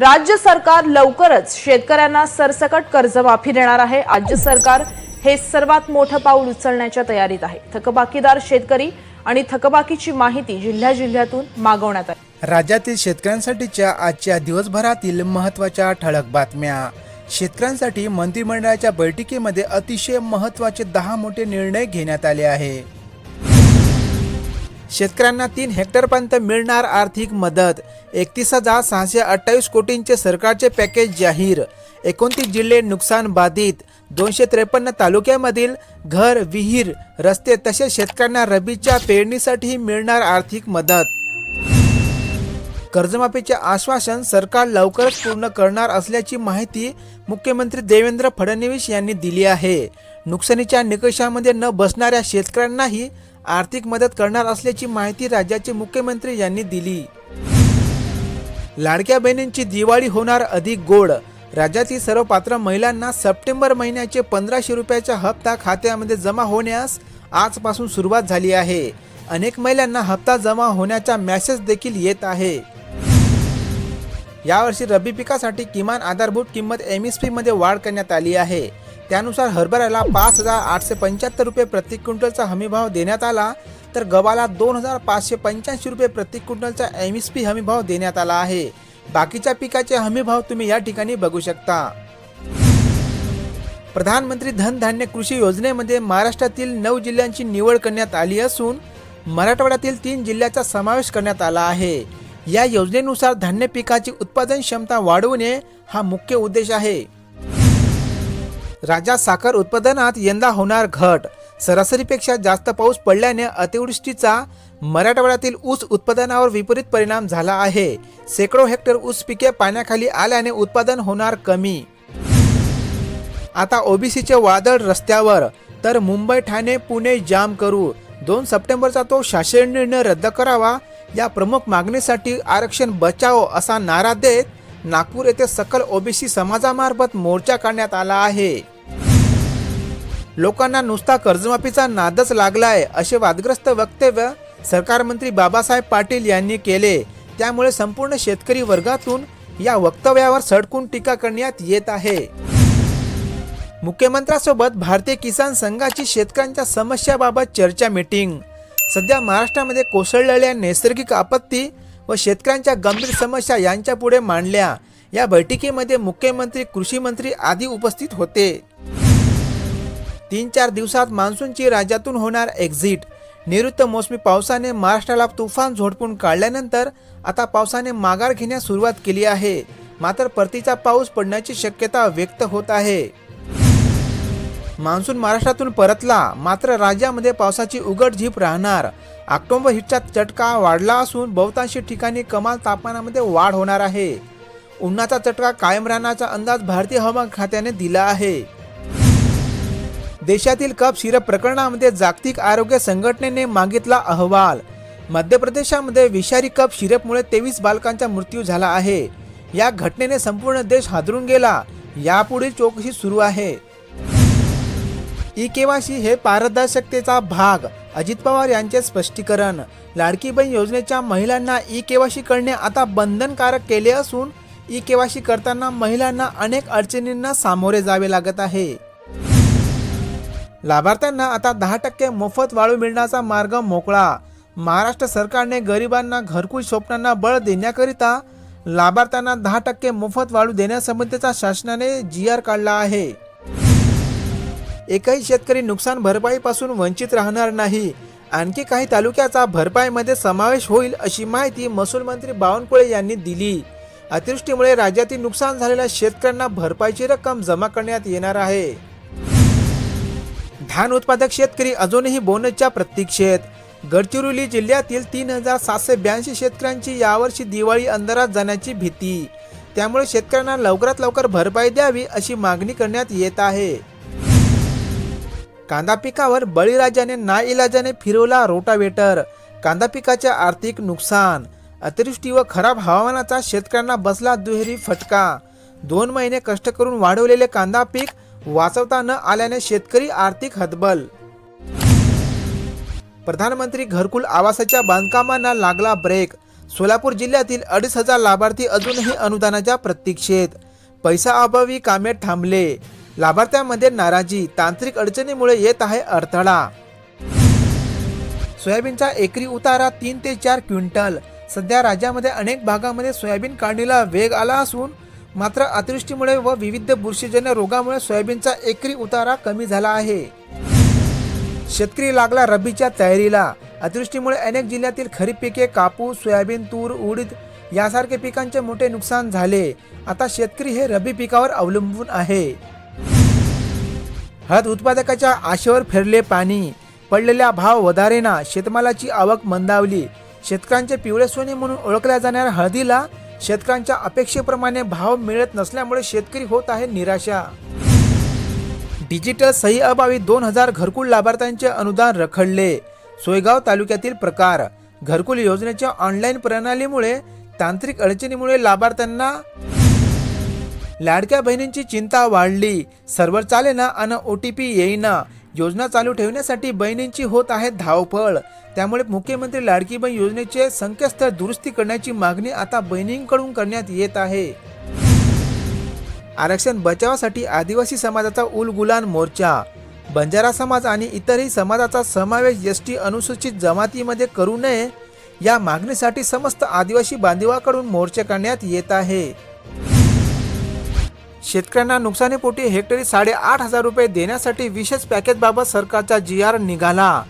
राज्य सरकार लवकरच शेतकऱ्यांना सरसकट कर्जमाफी देणार आहे. राज्य सरकार हे सर्वात मोठं पाऊल उचलण्याच्या तयारीत आहे. थकबाकीदार शेतकरी आणि थकबाकीची माहिती जिल्ह्या जिल्ह्यातून मागवण्यात आली. राज्यातील शेतकऱ्यांसाठीच्या आजच्या दिवसभरातील महत्त्वाच्या ठळक बातम्या. शेतकऱ्यांसाठी मंत्रिमंडळाच्या बैठकीमध्ये अतिशय महत्त्वाचे दहा मोठे निर्णय घेण्यात आले आहे. शेतकऱ्यांना तीन हेक्टरपर्यंत मिळणार आर्थिक मदत. एकतीस हजार सहाशे अठ्ठावीस कोटींचे सरकारचे पॅकेज जाहीर. एकोणतीस जिल्हे नुकसान बाधित. दोनशे त्रेपन्न तालुक्यामधील घर विहीर रस्ते तसेच शेतकऱ्यांना रबीच्या पेरणीसाठी मिळणार आर्थिक मदत. कर्जमाफीचे आश्वासन सरकार लवकरच पूर्ण करणार असल्याची माहिती मुख्यमंत्री देवेंद्र फडणवीस यांनी दिली आहे. नुकसानीच्या निकषामध्ये न बसणाऱ्या शेतकऱ्यांनाही आर्थिक मदत करणार असल्याची माहिती राज्याचे मुख्यमंत्री यांनी दिली. लाडक्या बहिणींची दिवाळी होणार अधिक गोड. राज्यातील सर्व पात्र महिलांना सप्टेंबर महिन्याचे पंधराशे रुपयाचा हप्ता खात्यामध्ये जमा होण्यास आजपासून सुरुवात झाली आहे. अनेक महिलांना हप्ता जमा होण्याचा मेसेज देखील येत आहे. यावर्षी रब्बी पिकासाठी किमान आधारभूत किंमत एम एसमध्ये वाढ करण्यात आली आहे. त्यानुसार हरभऱ्याला पाच हजार आठशे पंच्याहत्तर रुपये प्रति क्विंटलचा हमीभाव देण्यात आला. तर गव्हाला दोन हजार पाचशे पंच्याऐंशी रुपये प्रति क्विंटलचा एम एस पी हमीभाव देण्यात आला आहे. बाकीच्या पिकाचे हमीभाव तुम्ही या ठिकाणी बघू शकता. प्रधानमंत्री धनधान्य कृषी योजनेमध्ये महाराष्ट्रातील नऊ जिल्ह्यांची निवड करण्यात आली असून मराठवाड्यातील तीन जिल्ह्याचा समावेश करण्यात आला आहे. या योजनेनुसार धान्य पिकाची उत्पादन क्षमता वाढवणे हा मुख्य उद्देश आहे. राज्यात साखर उत्पादनात यंदा होणार घट. सरासरीपेक्षा जास्त पाऊस पडल्याने अतिवृष्टीचा मराठवाड्यातील ऊस उत्पादनावर विपरीत परिणाम झाला आहे. शेकडो हेक्टर ऊस पिके पाण्याखाली आल्याने उत्पादन होणार कमी. आता ओबीसीचे वादळ रस्त्यावर तर मुंबई ठाणे पुणे जाम करू. दोन सप्टेंबरचा तो शासन निर्णय रद्द करावा या प्रमुख मागणीसाठी आरक्षण बचाव असा नारा देत नागपूर येथे सकल ओबीसी समाजामार्फत मोर्चा काढण्यात आला आहे. लोकांना नुसता कर्जमाफीचा नादच लागलाय असे वादग्रस्त वक्तव्य सरकारमंत्री बाबासाहेब पाटील यांनी केले. त्यामुळे संपूर्ण शेतकरी वर्गातून या वक्तव्यावर सडकून टीका करण्यात येत आहे. मुख्यमंत्र्यांसोबत भारतीय किसान संघाची शेतकऱ्यांच्या समस्याबाबत चर्चा मीटिंग. सध्या महाराष्ट्रामध्ये कोसळलेल्या नैसर्गिक आपत्ती व शेतकऱ्यांच्या गंभीर समस्या यांच्या पुढे मांडल्या. या बैठकीमध्ये मुख्यमंत्री कृषी मंत्री आदी उपस्थित होते. तीन चार दिवसात मान्सूनची राज्यातून होणार एक्झिट नैऋत्य मोसमी पावसाने महाराष्ट्राला तुफान झोडपून काढल्यानंतर आता पावसाने माघार घेण्यास सुरुवात केली आहे. मात्र परतीचा पाऊस पडण्याची शक्यता व्यक्त होत आहे. मान्सून महाराष्ट्रातून परतला मात्र राज्यामध्ये पावसाची उघड झीप राहणार. ऑक्टोबर हिटचा चटका वाढला असून बहुतांशी ठिकाणी कमाल तापमानामध्ये वाढ होणार आहे. उन्हाचा चटका कायम राहण्याचा अंदाज भारतीय हवामान खात्याने दिला आहे. देशातील कप सिरप प्रकरणामध्ये जागतिक आरोग्य संघटनेने मागितला अहवाल. मध्य प्रदेशामध्ये विषारी कप शिरपमुळे तेवीस बालकांचा मृत्यू झाला आहे. या घटनेने संपूर्ण देश हादरून गेला. यापुढील चौकशी सुरू आहे. ई केवासी हे पारदर्शकतेचा भाग. अजित पवार यांचे स्पष्टीकरण. लाडकी बहीण योजनेच्या महिलांना ई केवासी करणे आता बंधनकारक केले असून ई केवासी करताना महिलांना अनेक अडचणींना सामोरे जावे लागत आहे. लाभार्थ्यांना आता दहा टक्के मोफत वाळू मिळण्याचा मार्ग मोकळा. महाराष्ट्र सरकारने गरिबांना घरकुल स्वप्नांना बळ देण्याकरिता लाभार्थ्यांना दहा टक्के मोफत वाळू देण्यासंबंधीचा शासनाने जी आर काढला आहे. एकही शेतकरी नुकसान भरपाईपासून वंचित राहणार नाही. आणखी काही तालुक्याचा भरपाईमध्ये समावेश होईल अशी माहिती महसूल मंत्री बावनकुळे यांनी दिली. अतिवृष्टीमुळे राज्यातील नुकसान झालेल्या शेतकऱ्यांना भरपाईची रक्कम जमा करण्यात येणार आहे. धान उत्पादक शेतकरी अजूनही बोनसच्या प्रतीक्षेत. गडचिरोली जिल्ह्यातील तीन हजार सातशे ब्याऐंशी शेतकऱ्यांची यावर्षी दिवाळी अंधारात जाण्याची भीती. त्यामुळे शेतकऱ्यांना लवकरात लवकर भरपाई द्यावी अशी मागणी करण्यात येत आहे. कांदा पिकावर बळीराजाने नाईलाजाने फिरवला रोटावेटर. कांदा पिकाचे आर्थिक नुकसान. अतिवृष्टी व खराब हवामानाचा शेतकऱ्यांना बसला दुहेरी फटका. दोन महिने कष्ट करून वाढवलेले कांदा पीक वाचवता न आल्याने शेतकरी आर्थिक हतबल. प्रधानमंत्री घरकुल आवासाच्या बांधकामांना लागला ब्रेक सोलापूर जिल्ह्यातील अडीच हजार लाभार्थी अजूनही अनुदानाच्या प्रतीक्षेत. पैसा अभावी कामे थांबले. लाभार्थ्यांमध्ये नाराजी तांत्रिक अडचणीमुळे येत आहे अडथळा. सोयाबीनचा एकरी उतारा तीन ते चार क्विंटल. सध्या राज्यामध्ये अनेक भागामध्ये सोयाबीन काढणीला वेग आला असून मात्र अतिवृष्टीमुळे व विविध बुरशीजन्य रोगामुळे सोयाबीनचा एकरी उतारा कमी झाला आहे. शेतकरी लागला रब्बीच्या तयारीला. अतिवृष्टीमुळे अनेक जिल्ह्यातील खरीप पिके कापूस सोयाबीन तूर उडीद यासारखे पिकांचे मोठे नुकसान झाले. आता शेतकरी हे रब्बी पिकावर अवलंबून आहे. हळद उत्पादकाच्या आशेवर फिरले पाणी. पडलेल्या भाव वधारेना शेतमालाची आवक मंदावली. शेतकऱ्यांचे पिवळे सोने म्हणून ओळखल्या जाणाऱ्या हळदीला शेतकऱ्यांच्या अपेक्षेप्रमाणे भाव मिळत नसल्यामुळे शेतकरी होत आहे निराशा. डिजिटल सही अभावी दोन हजार घरकुल लाभार्थ्यांचे अनुदान रखडले. सोयगाव तालुक्यातील प्रकार घरकुल योजनेच्या ऑनलाईन प्रणालीमुळे तांत्रिक अडचणीमुळे लाभार्थ्यांना लाडक्या बहिणींची चिंता वाढली. सर्व्हर चालेना आणि ओ टी पी येईना. योजना चालू ठेवण्यासाठी बहिणींची होत आहे धावपळ. त्यामुळे मुख्यमंत्री लाडकी बहीण योजनेचे संकेतस्थळ दुरुस्ती करण्याची मागणी आता बहिणींकडून करण्यात येत आहे. आरक्षण बचावासाठी आदिवासी समाजाचा उलगुलान मोर्चा. बंजारा समाज आणि इतरही समाजाचा समावेश एस टी अनुसूचित जमातीमध्ये करू नये या मागणीसाठी समस्त आदिवासी बांधवाकडून मोर्चा करण्यात येत आहे. शेतकऱ्यांना नुकसानीपोटी हेक्टरी साडेआठ हजार रुपये देण्यासाठी विशेष पॅकेजबाबत सरकारचा जी आर निघाला.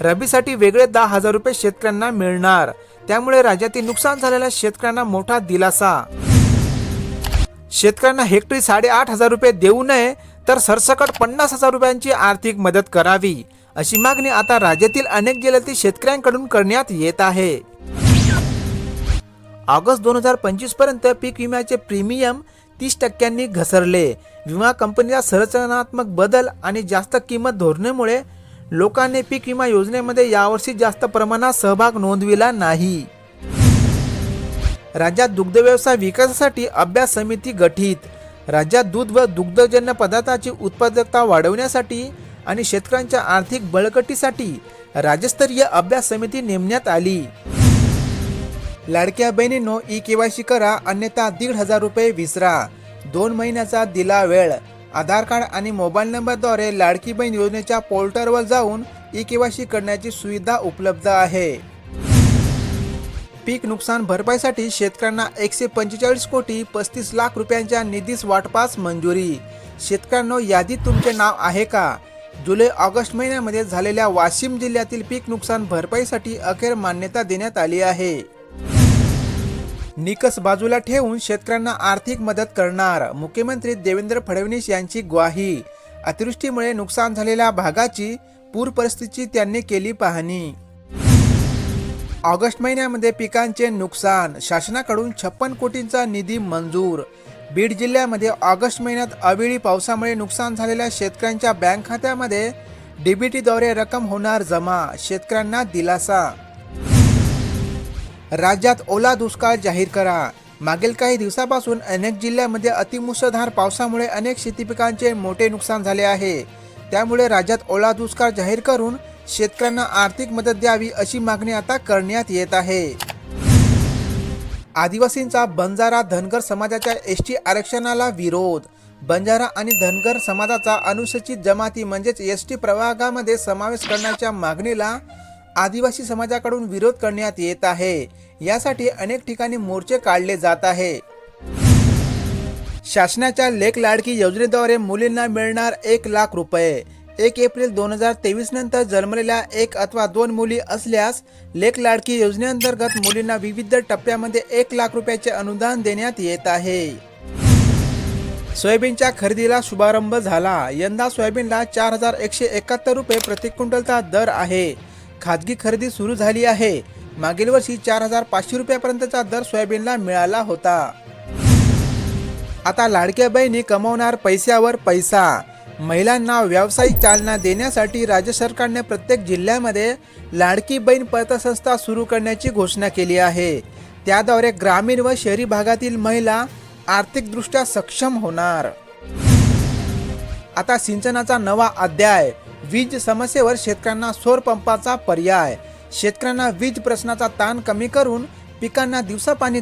रबीसाठी वेगळे दहा हजार रुपये शेतकऱ्यांना मिळणार. त्यामुळे राज्यातील नुकसान झालेल्या शेतकऱ्यांना मोठा दिलासा. शेतकऱ्यांना हेक्टरी साडेआठ हजार रुपये देऊ नये तर सरसकट पन्नास हजार रुपयांची आर्थिक मदत करावी. अशी मागणी आता राज्यातील अनेक जिल्ह्यातील शेतकऱ्यांकडून करण्यात येत आहे. ऑगस्ट दोन हजार पंचवीसपर्यंत पीक विम्याचे प्रीमियम तीस टक्क्यांनी घसरले. विमा कंपनीचा संरचनात्मक बदल आणि जास्त किंमत धोरणेमुळे लोकांनी पीक विमा योजनेमध्ये यावर्षी जास्त प्रमाणात सहभाग नोंदविला नाही. राज्यात दुग्ध व्यवसाय विकासासाठी अभ्यास समिती गठीत. राज्यात दूध व दुग्धजन्य पदार्थाची उत्पादकता वाढवण्यासाठी आणि शेतकऱ्यांच्या आर्थिक बळकटीसाठी राज्यस्तरीय अभ्यास समिती नेमण्यात आली. लाडक्या बहिणींनो ई केवायसी करा अन्यथा दीड हजार रुपये विसरा. दोन महिन्याचा दिला वेळ. आधार कार्ड आणि मोबाईल नंबरद्वारे लाडकी बहीण योजनेच्या पोर्टलवर जाऊन ई केवायसी करण्याची सुविधा उपलब्ध आहे. पीक नुकसान भरपाईसाठी शेतकऱ्यांना एकशे पंचेचाळीस कोटी पस्तीस लाख रुपयांच्या निधीस वाटपास मंजुरी. शेतकऱ्यांनो यादीत तुमचे नाव आहे का? जुलै ऑगस्ट महिन्यामध्ये झालेल्या वाशिम जिल्ह्यातील पीक नुकसान भरपाईसाठी अखेर मान्यता देण्यात आली आहे. निकस बाजूला ठेवून शेतकऱ्यांना आर्थिक मदत करणार. मुख्यमंत्री देवेंद्र फडणवीस यांची ग्वाही. अतिवृष्टीमुळे नुकसान झालेल्या भागाची पूर परिस्थितीची त्यांनी केली पाहणी. ऑगस्ट महिन्यामध्ये पिकांचे नुकसान. शासनाकडून छप्पन कोटींचा निधी मंजूर. बीड जिल्ह्यामध्ये ऑगस्ट महिन्यात अवेळी पावसामुळे नुकसान झालेल्या शेतकऱ्यांच्या बँक खात्यामध्ये डीबीटीद्वारे रक्कम होणार जमा. शेतकऱ्यांना दिलासा राज्यात ओला दुष्काळ जाहीर करा. मागील काही दिवसापासून अनेक जिल्ह्यामध्ये अतिमुसळधार पावसामुळे अनेक शेती पिकांचे मोठे नुकसान झाले आहे. त्यामुळे राज्यात ओला दुष्काळ जाहीर करून शेतकऱ्यांना आर्थिक मदत द्यावी अशी मागणी आता करण्यात येत आहे. आदिवासींचा बंजारा धनगर समाजाच्या एस टी आरक्षणाला विरोध. बंजारा आणि धनगर समाजाचा अनुसूचित जमाती म्हणजेच एस टी प्रभागामध्ये समावेश करण्याच्या मागणीला आदिवासी समाजाकडून विरोध करण्यात येत आहे. यासाठी अनेक ठिकाणी मोर्चे काढले जात आहे. शासनाच्या लेख लाडकी योजनेद्वारे मुलींना मिळणार एक लाख रुपये. एक एप्रिल दोन हजार तेवीस नंतर जन्मलेल्या एक अथवा दोन मुली असल्यास लेख लाडकी योजनेअंतर्गत मुलींना विविध टप्प्यामध्ये एक लाख रुपयाचे अनुदान देण्यात येत आहे. सोयाबीनच्या खरेदीला शुभारंभ झाला. यंदा सोयाबीनला चार हजार एकशे एकाहत्तर रुपये प्रति क्विंटलचा दर आहे. खाजगी खरेदी सुरू झाली आहे. मागील वर्षी चार हजार पाचशे रुपयापर्यंतचा दर सोयाबीनला मिळाला होता. आता लाडक्या बहिणी कमवणार पैशावर पैसा. महिलांना व्यावसायिक चालना देण्यासाठी राज्य सरकारने प्रत्येक जिल्ह्यामध्ये लाडकी बहीण पतसंस्था सुरू करण्याची घोषणा केली आहे. त्याद्वारे ग्रामीण व शहरी भागातील महिला आर्थिकदृष्ट्या सक्षम होणार. आता सिंचनाचा नवा अध्याय. वीज समस्येवर शेतकऱ्यांना सौर पंपाचा पर्याय. शेतकऱ्यांना वीज प्रश्नाचा ताण कमी करून पिकांना दिवसा पाणी